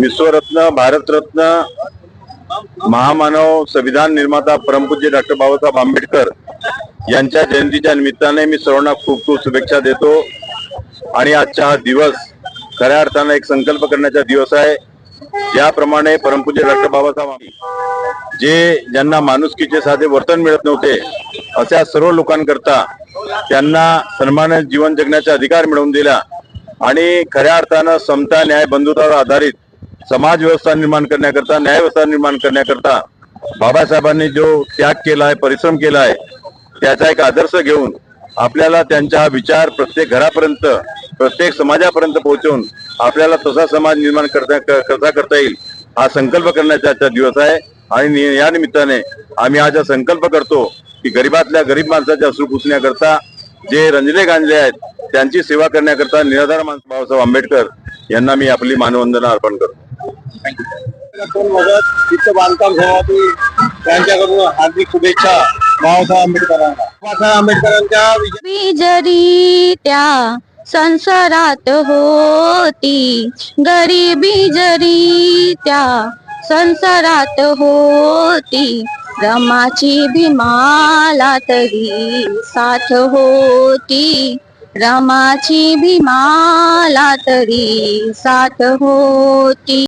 विश्वरत्न भारतरत्न महामानव संविधान निर्माता परमपूज्य डॉक्टर बाबासाहेब आंबेडकर यांच्या जयंतीच्या निमित्ताने मी सर्वांना खूप खूप शुभेच्छा देतो. आणि आजचा हा दिवस खऱ्या अर्थानं एक संकल्प करण्याचा दिवस आहे. ज्याप्रमाणे परमपूज्य डॉक्टर बाबासाहेब जे ज्यांना माणुसकीचे साधे वर्तन मिळत नव्हते अशा सर्व लोकांकरता त्यांना सन्मान जीवन जगण्याचा अधिकार मिळवून दिला. आणि खऱ्या अर्थानं समता न्याय बंधुत्वावर आधारित समाज व्यवस्था निर्माण करण्याकरता न्याय व्यवस्था निर्माण करण्याकरता बाबासाहेबांनी जो त्याग केला आहे परिश्रम केला आहे त्याचा एक आदर्श घेऊन आपल्याला त्यांचा विचार प्रत्येक घरापर्यंत प्रत्येक समाजापर्यंत पोहोचवून आपल्याला तसा समाज निर्माण करता करता करता येईल हा संकल्प करण्याचा आजचा दिवस आहे. आणि या निमित्ताने आम्ही आज हा संकल्प करतो की गरीबातल्या गरीब माणसाच्या अश्रू पुसण्याकरता जे रंजले गांजले आहेत त्यांची सेवा करण्याकरता निराधार माणस बाबासाहेब आंबेडकर यांना मी आपली मानवंदना अर्पण करतो. तिथं बांधकाम सभापती त्यांच्याकडून हार्दिक शुभेच्छा बाबासाहेब आंबेडकरांना. बाबासाहेब आंबेडकरांच्या विजय बिजरी त्या संसारात होती गरीबी जरी त्या संसारात होती रमाची भीमाला तरी साथ होती. रमाची भीमाला तरी साथ होती.